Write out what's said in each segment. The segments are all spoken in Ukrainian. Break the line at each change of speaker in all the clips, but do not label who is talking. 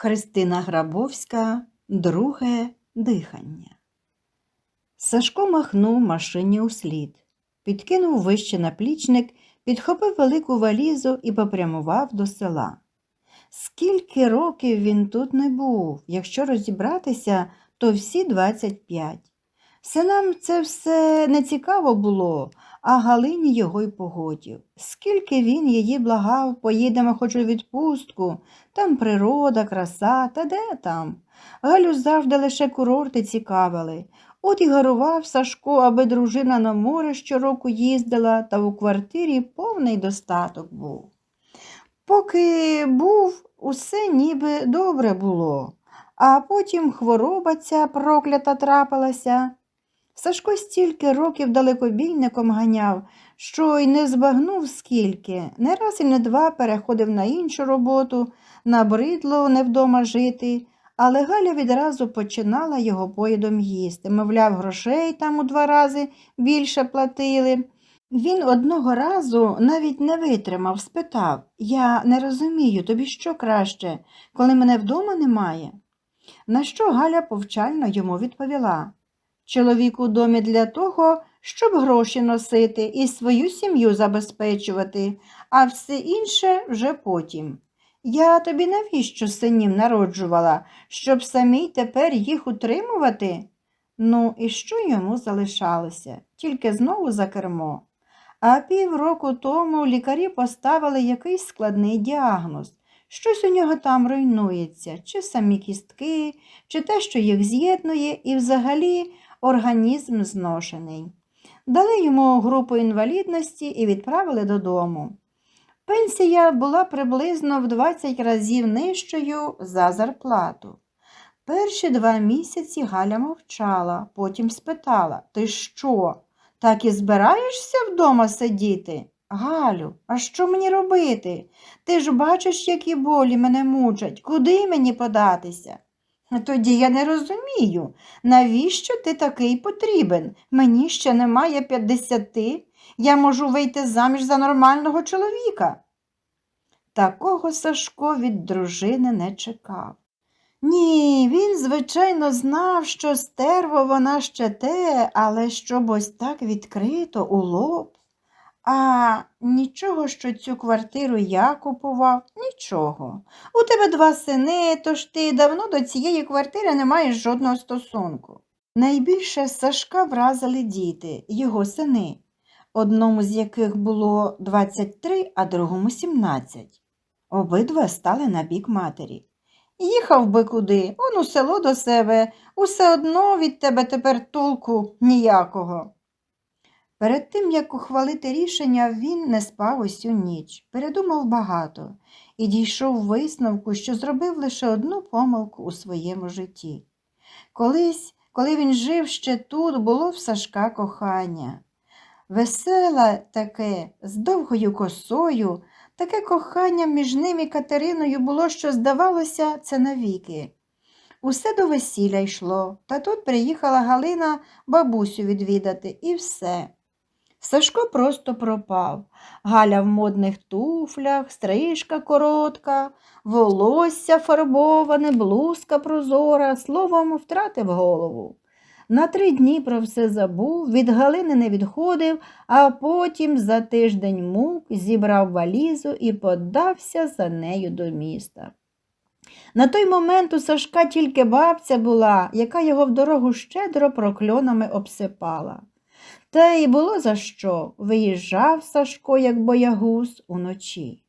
Христина Грабовська, друге дихання. Сашко махнув машині услід, підкинув вище наплічник, підхопив велику валізу і попрямував до села. Скільки років він тут не був, якщо розібратися, то всі 25. Синам це все не цікаво було, а Галині його й погодів. Скільки він її благав, поїдемо хоч у відпустку, там природа, краса, та де там? Галю завжди лише курорти цікавили. От і гарував Сашко, аби дружина на море щороку їздила, та у квартирі повний достаток був. Поки був, усе ніби добре було, а потім хвороба ця проклята трапилася. Сашко стільки років далекобійником ганяв, що й не збагнув скільки, не раз і не два переходив на іншу роботу, набридло не вдома жити, але Галя відразу починала його поїдом їсти. Мовляв, грошей там у два рази більше платили. Він одного разу навіть не витримав, спитав Я не розумію, тобі що краще, коли мене вдома немає? На що Галя повчально йому відповіла Чоловік у домі для того, щоб гроші носити і свою сім'ю забезпечувати, а все інше вже потім. Я тобі навіщо синів народжувала, щоб самій тепер їх утримувати? Ну, і що йому залишалося? Тільки знову за кермо. А півроку тому лікарі поставили якийсь складний діагноз. Щось у нього там руйнується, чи самі кістки, чи те, що їх з'єднує, і взагалі організм зношений. Дали йому групу інвалідності і відправили додому. Пенсія була приблизно в 20 разів нижчою за зарплату. Перші два місяці Галя мовчала, потім спитала Ти що, так і збираєшся вдома сидіти? Галю, а що мені робити? Ти ж бачиш, які болі мене мучать, куди мені податися? Тоді я не розумію, навіщо ти такий потрібен? Мені ще немає п'ятдесяти, я можу вийти заміж за нормального чоловіка. Такого Сашко від дружини не чекав. Ні, він, звичайно, знав, що стерво вона ще те, але щоб ось так відкрито у лоб. А нічого, що цю квартиру я купував, нічого. У тебе два сини, тож ти давно до цієї квартири не маєш жодного стосунку. Найбільше Сашка вразили діти, його сини, одному з яких було 23, а другому 17. Обидва стали на бік матері. Їхав би куди, он у село до себе, усе одно від тебе тепер толку ніякого. Перед тим, як ухвалити рішення, він не спав усю ніч, передумав багато і дійшов висновку, що зробив лише одну помилку у своєму житті. Колись, коли він жив ще тут, було в Сашка кохання. Веселе таке, з довгою косою, таке кохання між ним і Катериною було, що, здавалося, це навіки. Усе до весілля йшло, та тут приїхала Галина бабусю відвідати, і все. Сашко просто пропав. Галя в модних туфлях, стрижка коротка, волосся фарбоване, блузка прозора, словом, втратив голову. На три дні про все забув, від Галини не відходив, а потім за тиждень мук зібрав валізу і подався за нею до міста. На той момент у Сашка тільки бабця була, яка його в дорогу щедро прокльонами обсипала. Та й було за що виїжджав Сашко, як боягуз, уночі.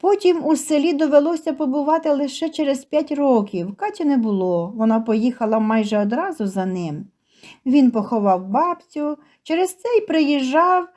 Потім у селі довелося побувати лише через п'ять років. Каті не було, вона поїхала майже одразу за ним. Він поховав бабцю, через це й приїжджав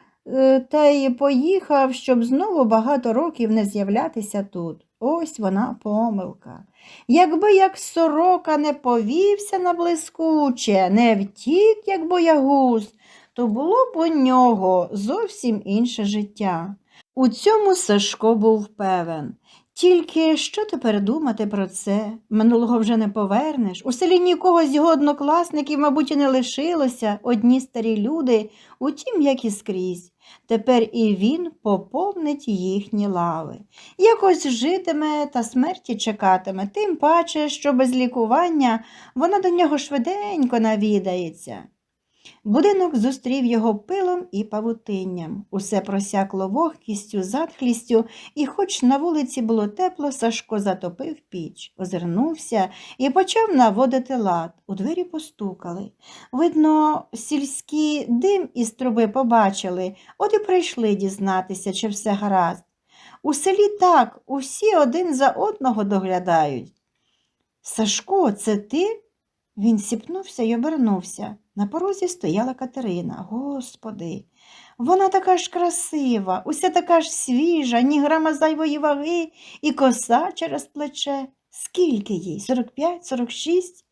та й поїхав, щоб знову багато років не з'являтися тут. Ось вона помилка. Якби як сорока не повівся на блискуче, не втік, як боягуз, то було б у нього зовсім інше життя. У цьому Сашко був певен. Тільки що тепер думати про це? Минулого вже не повернеш. У селі нікого з його однокласників, мабуть, і не лишилося, одні старі люди, утім, як і скрізь. Тепер і він поповнить їхні лави. Якось житиме та смерті чекатиме, тим паче, що без лікування вона до нього швиденько навідається. Будинок зустрів його пилом і павутинням. Усе просякло вогкістю, затхлістю, і, хоч на вулиці було тепло, Сашко затопив піч, озирнувся і почав наводити лад. У двері постукали. Видно, сільські дим із труби побачили, от і прийшли дізнатися, чи все гаразд. У селі так, усі один за одного доглядають. Сашко, це ти? Він сіпнувся й обернувся. На порозі стояла Катерина. Господи, вона така ж красива, уся така ж свіжа, ні грама зайвої ваги і коса через плече. Скільки їй? Сорок п'ять, сорок шість?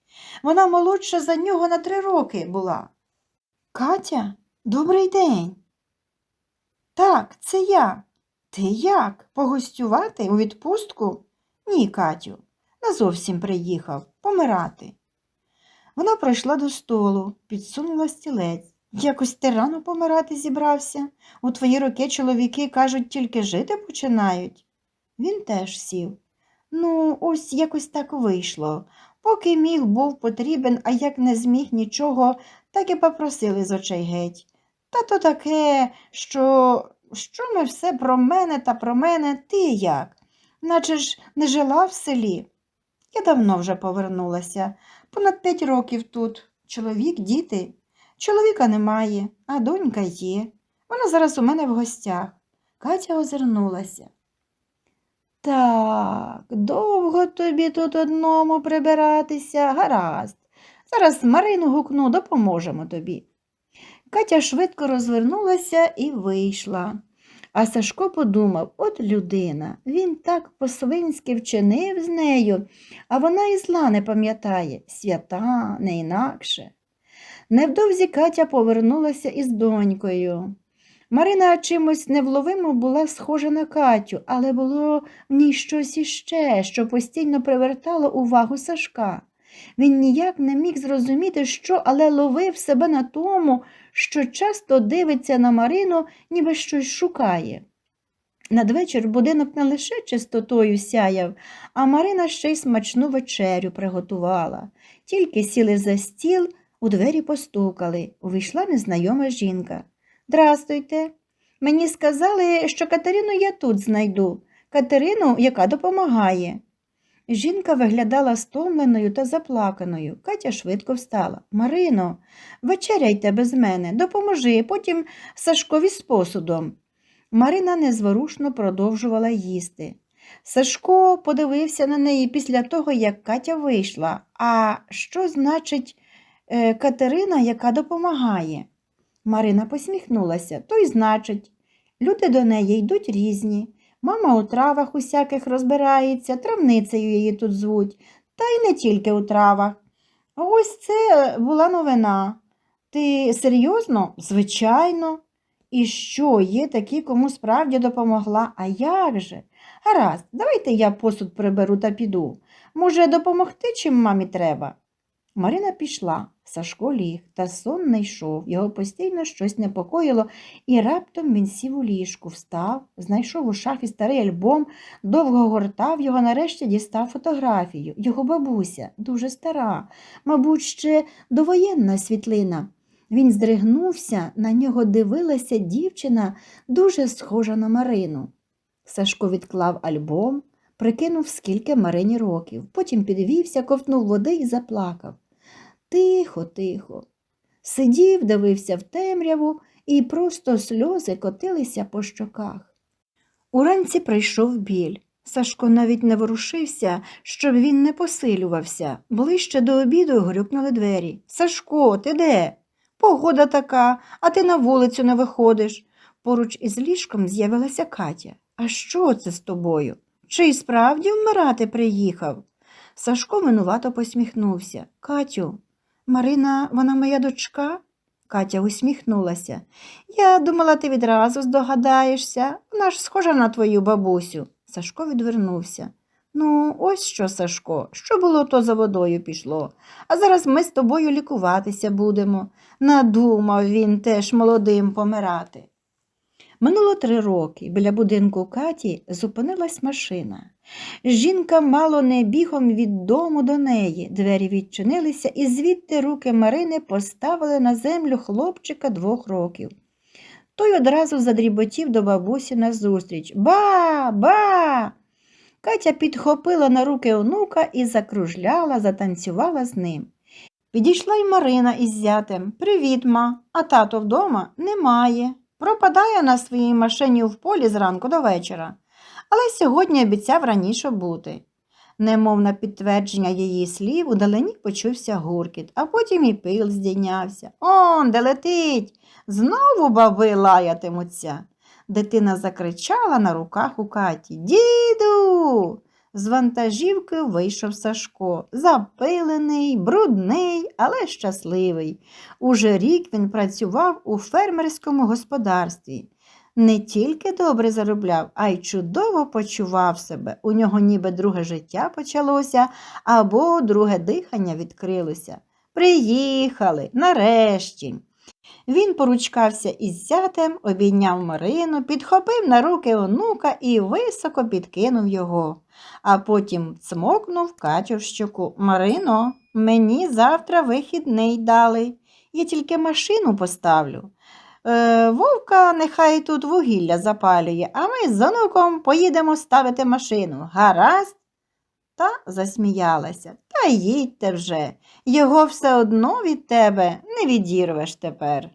Вона молодша за нього на три роки була. Катя, добрий день. Так, це я. Ти як? Погостювати у відпустку? Ні, Катю, назовсім приїхав помирати. Вона пройшла до столу, підсунула стілець. Якось ти рано помирати зібрався. У твої роки чоловіки, кажуть, тільки жити починають. Він теж сів. Ну, ось якось так вийшло. Поки міг, був потрібен, а як не зміг нічого, так і попросили з очей геть. Та то таке, що, що ми все про мене та про мене, ти як? Наче ж не жила в селі. Я давно вже повернулася. Понад п'ять років тут. Чоловік, діти. Чоловіка немає, а донька є. Вона зараз у мене в гостях. Катя озирнулася. Так, довго тобі тут одному прибиратися, гаразд. Зараз Марину гукну, допоможемо тобі. Катя швидко розвернулася і вийшла. А Сашко подумав, от людина, він так по-свинськи вчинив з нею, а вона і зла не пам'ятає, свята, не інакше. Невдовзі Катя повернулася із донькою. Марина чимось невловимо була схожа на Катю, але було в ній щось іще, що постійно привертало увагу Сашка. Він ніяк не міг зрозуміти, що, але ловив себе на тому, що часто дивиться на Марину, ніби щось шукає. Надвечір будинок не лише чистотою сяяв, а Марина ще й смачну вечерю приготувала. Тільки сіли за стіл, у двері постукали. Увійшла незнайома жінка. Здрастуйте. Мені сказали, що Катерину я тут знайду, Катерину, яка допомагає. Жінка виглядала стомленою та заплаканою. Катя швидко встала. Марино, вечеряйте без мене, допоможи, потім Сашкові з посудом. Марина незворушно продовжувала їсти. Сашко подивився на неї після того, як Катя вийшла. А що значить е, Катерина, яка допомагає? Марина посміхнулася. То й значить, люди до неї йдуть різні. Мама у травах усяких розбирається, травницею її тут звуть, та й не тільки у травах. Ось це була новина. Ти серйозно? Звичайно. І що, є такі, кому справді допомогла? А як же? Гаразд, давайте я посуд приберу та піду. Може, допомогти, чим мамі треба? Марина пішла, Сашко ліг, та сон не йшов, його постійно щось непокоїло, і раптом він сів у ліжку, встав, знайшов у шафі старий альбом, довго гортав його, нарешті дістав фотографію. Його бабуся, дуже стара, мабуть, ще довоєнна світлина. Він здригнувся, на нього дивилася дівчина, дуже схожа на Марину. Сашко відклав альбом, прикинув, скільки Марині років, потім підвівся, ковтнув води і заплакав. Тихо, тихо. Сидів, дивився в темряву, і просто сльози котилися по щоках. Уранці прийшов біль. Сашко навіть не ворушився, щоб він не посилювався. Ближче до обіду грюкнули двері. Сашко, ти де? Погода така, а ти на вулицю не виходиш. Поруч із ліжком з'явилася Катя. А що це з тобою? Чи й справді вмирати приїхав? Сашко минувато посміхнувся. Катю, Марина, вона моя дочка? Катя усміхнулася. Я думала, ти відразу здогадаєшся. Вона ж схожа на твою бабусю. Сашко відвернувся. Ну, ось що, Сашко, що було, то за водою пішло. А зараз ми з тобою лікуватися будемо. Надумав він теж молодим помирати. Минуло три роки. Біля будинку Каті зупинилась машина. Жінка мало не бігом від дому до неї. Двері відчинилися, і звідти руки Марини поставили на землю хлопчика двох років. Той одразу задріботів до бабусі назустріч. Ба, ба. Катя підхопила на руки онука і закружляла, затанцювала з ним. Підійшла й Марина із зятем. Привіт, ма. А тато вдома немає. Пропадає на своїй машині в полі зранку до вечора, але сьогодні обіцяв раніше бути. Немов на підтвердження її слів, удалині почувся гуркіт, а потім і пил здійнявся. Он, де летить, знову баби лаятимуться. Дитина закричала на руках у Каті. Діду. З вантажівки вийшов Сашко, запилений, брудний, але щасливий. Уже рік він працював у фермерському господарстві. Не тільки добре заробляв, а й чудово почував себе. У нього ніби друге життя почалося або друге дихання відкрилося. Приїхали, нарешті. Він поручкався із зятем, обійняв Марину, підхопив на руки онука і високо підкинув його, а потім цмокнув Катю в щоку. Марино, мені завтра вихідний дали. Я тільки машину поставлю. Е, Вовка нехай тут вугілля запалює, а ми з онуком поїдемо ставити машину. Гаразд? Та засміялася. Та їдьте вже. Його все одно від тебе не відірвеш тепер.